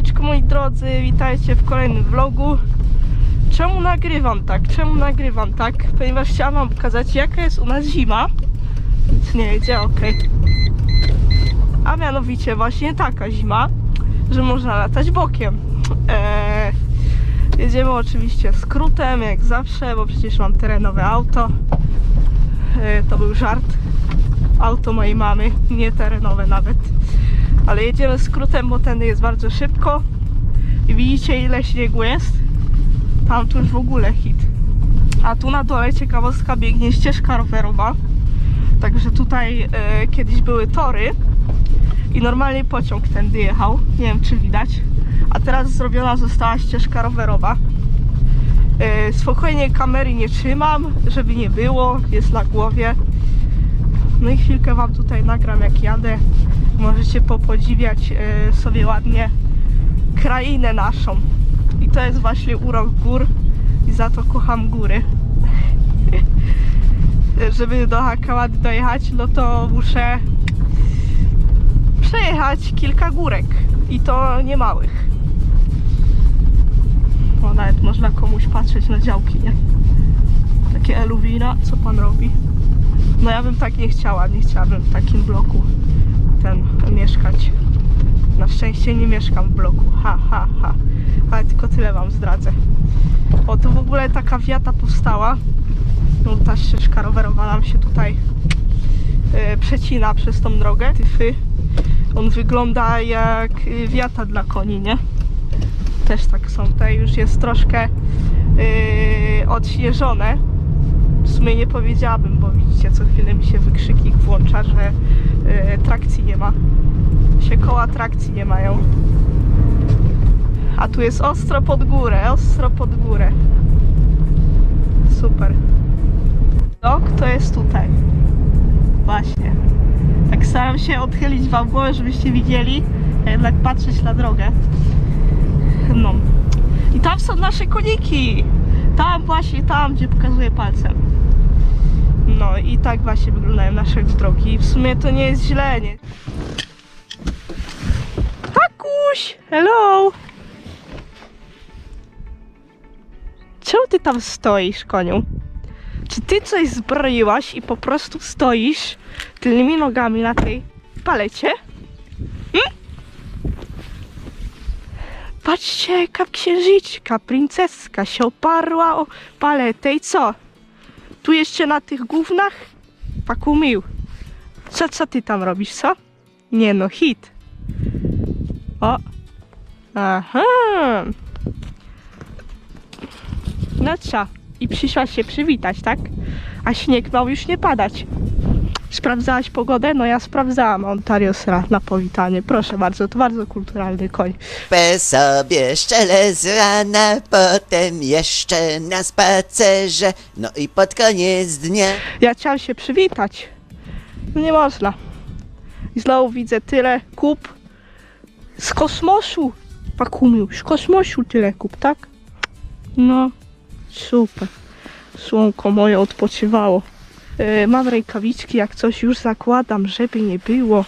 Siemaneczko moi drodzy, witajcie w kolejnym vlogu. Czemu nagrywam tak? Czemu nagrywam tak? Ponieważ chciałam wam pokazać jaka jest u nas zima. Nic nie jedzie, ok. A mianowicie właśnie taka zima, że można latać bokiem. Eee, jedziemy oczywiście skrótem, jak zawsze, bo przecież mam terenowe auto. Eee, to był żart. Auto mojej mamy, nie terenowe nawet ale jedziemy skrótem, bo ten jest bardzo szybko. I widzicie ile śniegu jest? Tam tu już w ogóle hit. A tu na dole ciekawostka biegnie ścieżka rowerowa. Także tutaj e, kiedyś były tory. I normalnie pociąg tędy jechał. Nie wiem czy widać. A teraz zrobiona została ścieżka rowerowa. E, spokojnie kamery nie trzymam żeby nie było, jest na głowie. No i chwilkę wam tutaj nagram jak jadę możecie popodziwiać e, sobie ładnie krainę naszą. I to jest właśnie urok gór i za to kocham góry. Żeby do Hakałady dojechać, no to muszę przejechać kilka górek i to nie małych. O, nawet można komuś patrzeć na działki, nie? Takie eluwina, co pan robi? No ja bym tak nie chciała, nie chciałabym w takim bloku ten mieszkać. Na szczęście nie mieszkam w bloku. Ha, ha, ha. Ale tylko tyle wam zdradzę. O, to w ogóle taka wiata powstała. No ta ścieżka rowerowa nam się tutaj e, przecina przez tą drogę. Tyfy. On wygląda jak e, wiata dla koni, nie? Też tak są. Tutaj już jest troszkę e, odśnieżone. W sumie nie powiedziałabym, bo widzicie, co chwilę mi się wykrzyknik włącza, że e, trakcji nie ma. Się koła trakcji nie mają. A tu jest ostro pod górę, ostro pod górę. Super. Dok to jest tutaj. Właśnie. Tak staram się odchylić wam głowę, żebyście widzieli, a jednak patrzeć na drogę. No. I tam są nasze koniki. Tam właśnie, tam, gdzie pokazuję palcem. No i tak właśnie wyglądają nasze drogi. W sumie to nie jest źle, nie? Takuś! Hello! Czemu ty tam stoisz, koniu? Czy ty coś zbroiłaś i po prostu stoisz tylnymi nogami na tej palecie? Hmm? Patrzcie, jaka księżyczka, princeska się oparła o paletę i co? Tu jeszcze na tych gównach? Pakumił. Co, co ty tam robisz, co? Nie no, hit. O. Aha. No co? I przyszłaś się przywitać, tak? A śnieg miał już nie padać. Sprawdzałaś pogodę? No ja sprawdzałam Ontario Sra na powitanie. Proszę bardzo, to bardzo kulturalny koń. Śpię sobie szczele z rana, potem jeszcze na spacerze, no i pod koniec dnia. Ja chciałam się przywitać. No nie można. I znowu widzę tyle kup z kosmosu. Pakumił, z kosmosu tyle kup, tak? No, super. Słonko moje odpoczywało. E, mam rękawiczki, jak coś już zakładam, żeby nie było.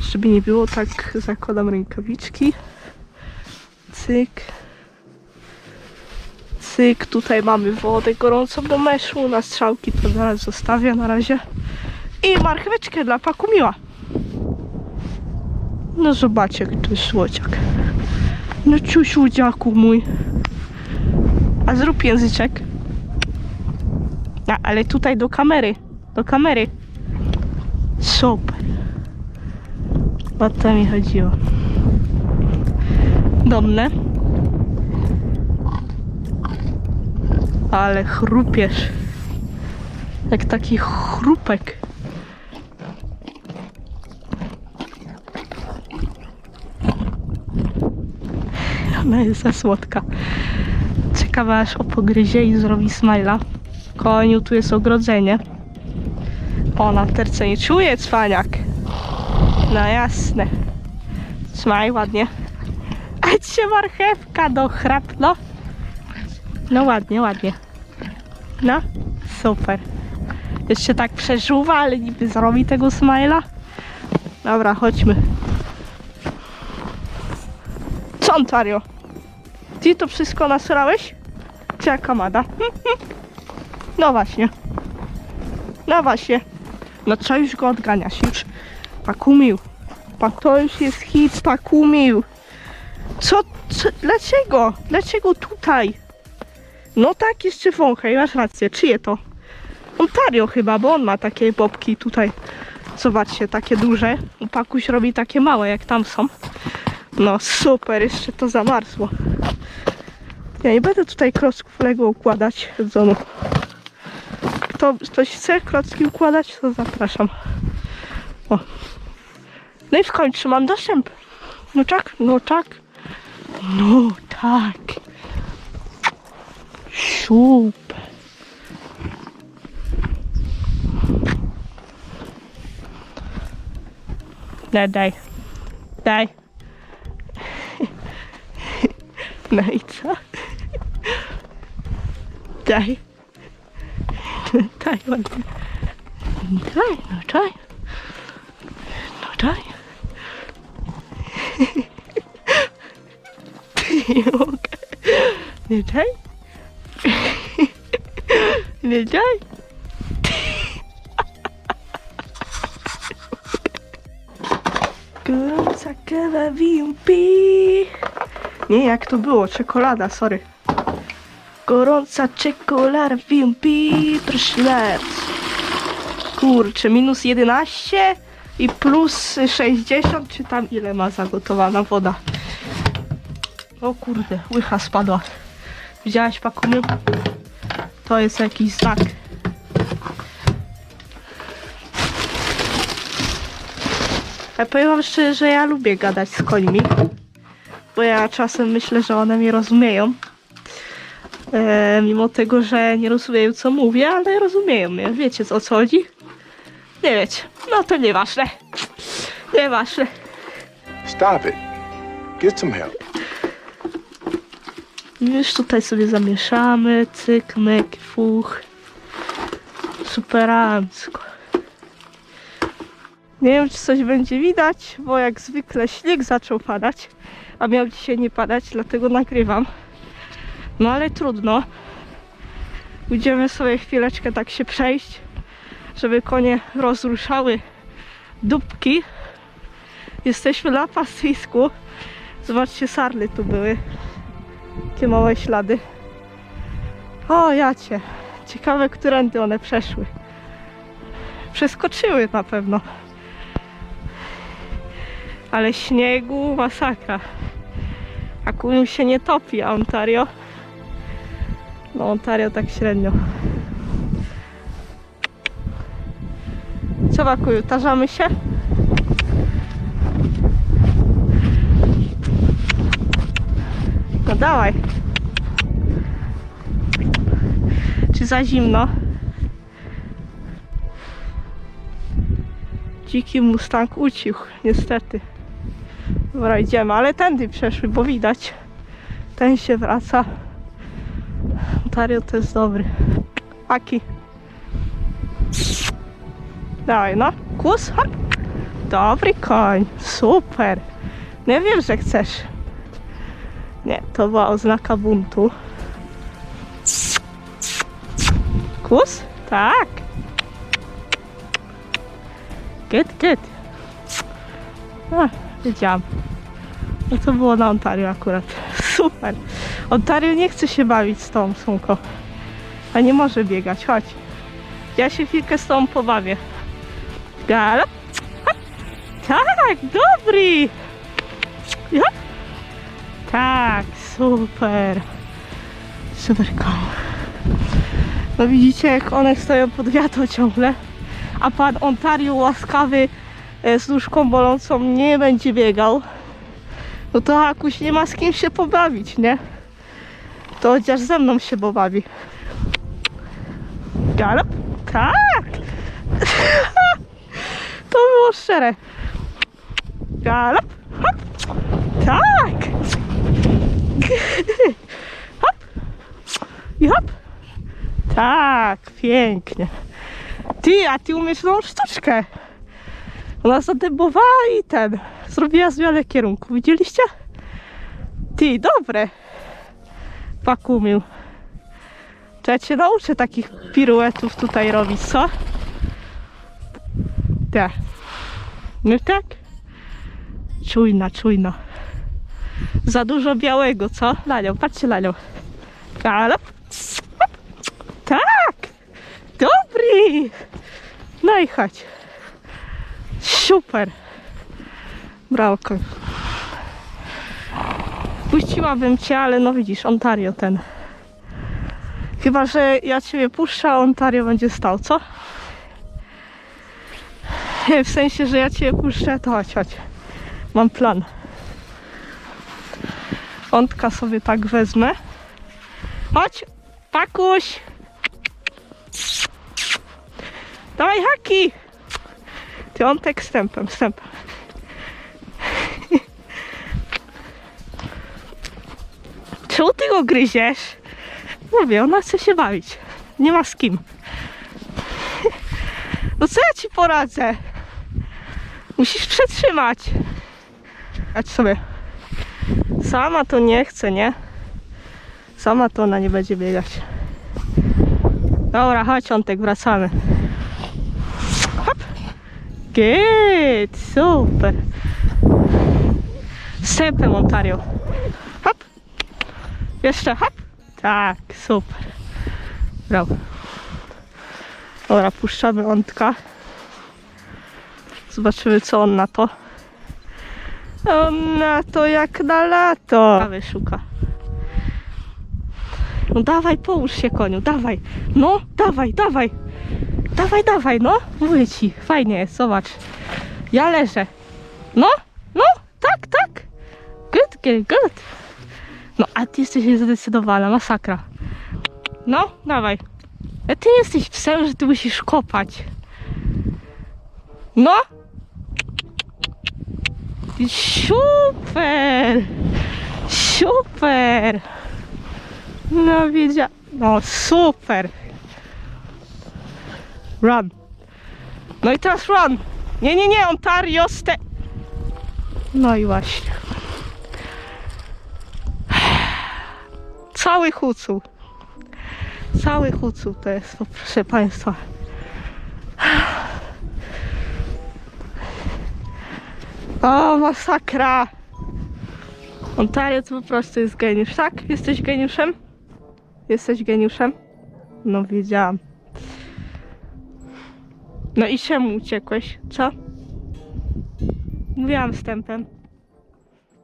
Żeby nie było, tak zakładam rękawiczki. Cyk. Cyk, tutaj mamy wodę gorącą do meszu, na strzałki to zaraz zostawię na razie. I marcheweczkę dla pakumiła. No zobaczcie, jak to słodziak. No ciu słodziaku mój. A zrób języczek. A, ale tutaj do kamery. Do kamery. Super. O to mi chodziło. Domne. Ale chrupiesz. Jak taki chrupek. Ona jest za słodka. Ciekawa aż o pogryzie i zrobi smajla. Koniu, tu jest ogrodzenie. O, na terce nie czuje cwaniak. No jasne. Smaj ładnie. A cię marchewka do chrapno. No ładnie, ładnie. No, super. Jeszcze tak przeżuwa, ale niby zrobi tego smajla. Dobra, chodźmy. Co Co Ontario? Ty to wszystko nasrałeś? Czy jaka mada? No właśnie. No właśnie. No co już go odganiasz? Już pakumił. Pa, to już jest hit pakumił. Co, co? Dlaczego? Dlaczego tutaj? No tak, jeszcze wąchaj, masz rację. Czyje to? Ontario chyba, bo on ma takie bobki tutaj. Zobaczcie, takie duże. Pakuś robi takie małe, jak tam są. No super, jeszcze to zamarzło. Ja nie będę tutaj klocków Lego układać z domu. Kto ktoś chce klocki układać, to zapraszam. O. No i w końcu mam dostęp. No tak, no tak. No tak. Super. Daj, daj. Daj. No i co? Daj. Daj, ładnie. Daj, no daj. No daj. Nie mogę. Nie daj. Nie daj. Gorąca kawa VMP. Nie, jak to było? Czekolada, sorry. Gorąca czekolada proszę bardzo. Kurczę, minus 11 i plus 60, czy tam ile ma zagotowana woda? O kurde, łycha spadła. Widziałaś pakumiu? To jest jakiś znak. Ja powiem wam szczerze, że ja lubię gadać z końmi. Bo ja czasem myślę, że one mnie rozumieją. E, mimo tego, że nie rozumieją co mówię, ale rozumieją mnie. Wiecie o co chodzi? Nie wiecie. No to nieważne. Nieważne. Stop it. Get some help. Już tutaj sobie zamieszamy. Cyk, myk, fuch. Superancko. Nie wiem, czy coś będzie widać, bo jak zwykle śnieg zaczął padać, a miał dzisiaj nie padać, dlatego nagrywam. No ale trudno. Będziemy sobie chwileczkę tak się przejść, żeby konie rozruszały dupki. Jesteśmy na pastwisku. Zobaczcie, sarny tu były. Jakie małe ślady. O, jacie. Ciekawe, którędy one przeszły. Przeskoczyły na pewno. Ale śniegu masakra. Akumium się nie topi, a Ontario? No Ontario tak średnio. Co Bakuju, tarzamy się? No dawaj. Czy za zimno? Dziki Mustang ucichł, niestety. Dobra, idziemy, ale tędy przeszły, bo widać. Ten się wraca. Ontario to jest dobry. Aki. Dawaj, no. Kus, hop. Dobry koń. Super. Nie wiem, że chcesz. Nie, to była oznaka buntu. Kus? Tak. Good, good. A, wiedziałam. No to było na Ontario akurat. Super. Ontario nie chce się bawić z tą sumką. A nie może biegać. Chodź. Ja się chwilkę z tą pobawię. Galop. Tak, dobry. Tak, super. Super. No widzicie, jak one stoją pod wiatą ciągle, a pan Ontario łaskawy e, z nóżką bolącą nie będzie biegał. No to Akuś nie ma z kim się pobawić, nie? To chociaż ze mną się pobawi. Galop? Tak! to było szczere. Galop? Hop! Tak! hop! I hop! Tak, pięknie. Ty, a ty umiesz tą sztuczkę. Ona zadebowała i ten. Zrobiła zmianę kierunku. Widzieliście? Ty, dobre. Pak umiał. To ja cię nauczę takich piruetów tutaj robić, co? Tak. No tak. Czujna, czujna. Za dużo białego, co? Lanią, patrzcie Lanią. Ale... Tak! Dobry! No i chodź. Super. Brawo, koń. Puściłabym cię, ale no widzisz, Ontario ten. Chyba, że ja ciebie puszczę, a Ontario będzie stał, co? W sensie, że ja cię puszczę, to chodź, chodź. Mam plan. Ontka sobie tak wezmę. Chodź, pakuś! Dawaj haki! Ty ontek stępem, stępem. Czemu ty go gryziesz? Mówię, ona chce się bawić. Nie ma z kim. No co ja ci poradzę? Musisz przetrzymać. Chodź sobie. Sama to nie chce, nie? Sama to ona nie będzie biegać. Dobra, chodź Ontek, wracamy. Hop. Good, super. Stępem Ontario. Jeszcze hop. Tak, super. Brawo. Dobra, puszczamy Ontka. Zobaczymy co on na to. On na to jak na lato. Prawy szuka. No dawaj, połóż się koniu, dawaj. No, dawaj, dawaj. Dawaj, dawaj, no. Mówię ci, fajnie jest, zobacz. Ja leżę. No, no, tak, tak. Good, good, good. No, a ty jesteś niezdecydowana, masakra. No, dawaj. A ty nie jesteś psem, że ty musisz kopać. No. Super. Super. No wiedzia... No super. Run. No i teraz run. Nie, nie, nie, Ontario ste... No i właśnie. Cały hucu. Cały hucu to jest, proszę Państwa. O, masakra! Ontario to po prostu jest geniusz, tak? Jesteś geniuszem? Jesteś geniuszem? No wiedziałam. No i czemu uciekłeś? Co? Mówiłam wstępem.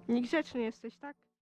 Niegrzeczny jesteś, tak?